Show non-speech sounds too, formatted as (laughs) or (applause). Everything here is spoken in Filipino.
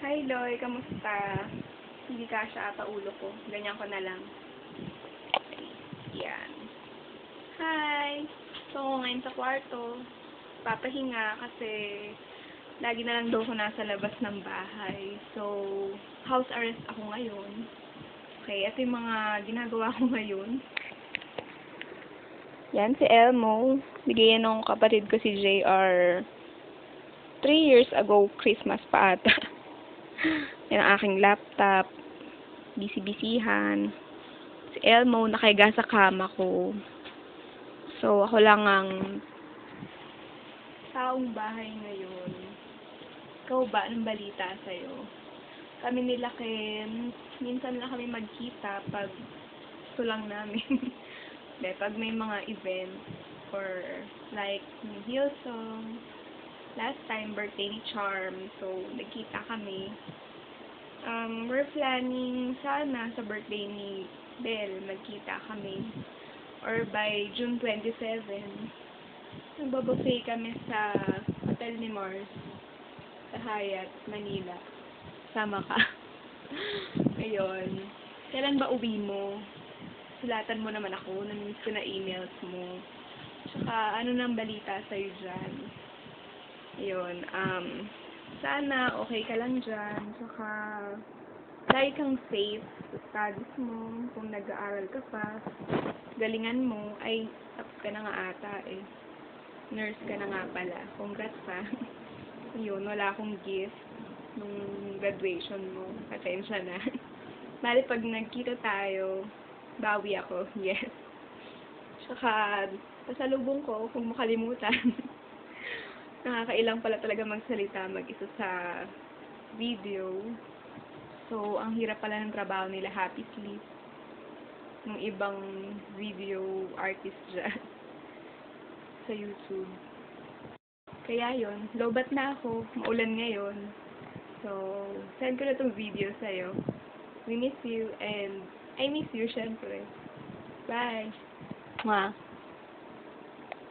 Hi, Loy. Kamusta? Hindi ka siya ata ulo ko. Ganyan ko na lang. Yan. Hi! So, ngayon sa kwarto, papahinga kasi lagi na lang daw ko nasa labas ng bahay. So, house arrest ako ngayon. Okay, ito yung mga ginagawa ko ngayon. Yan, si Elmo. Bigyan ng kapatid ko si JR. Three years ago, Christmas pa ata. (laughs) Yan ang aking laptop. Bisi-bisihan. Si Elmo, nakahiga sa kama ko. So, ako lang ang taong bahay ngayon. Ikaw ba? Anong balita sa'yo? Kami nila Ken, minsan lang kami magkita pag gusto lang namin. (laughs) De, pag may mga event or like Hillsong, last time birthday ni Charm, so nagkita kami. Um, we're planning sana sa birthday ni Belle, magkita kami. Or by June 27, nagbabuffet kami sa Hotel ni Mars sa Hyatt, Manila. Sama ka. (laughs) Ayun. Kailan ba uwi mo? Sulatan mo naman ako, namiss ko na emails mo. Tsaka, ano nang balita sa'yo dyan? Ayun, um, sana okay ka lang dyan. Tsaka, lagi kang safe sa studies mo, kung nag-aaral ka pa. Galingan mo, ay, tapos ka na nga ata eh. Nurse ka na nga pala. Congrats pa. (laughs) Yun, wala akong gift nung graduation mo. Pasensya na. (laughs) Bali, pag nagkita tayo, bawi ako. (laughs) Yes. Tsaka, pasalubong ko, kung makalimutan. Nakakailang pala talaga magsalita mag-isa sa video. So, ang hirap pala ng trabaho nila, Happy Sleep. Ng ibang video artist dyan (laughs) sa YouTube. Kaya yon lobat na ako. Maulan ngayon. So, send ko na itong video sa'yo. We miss you and I miss you, syempre. Bye! Mwah!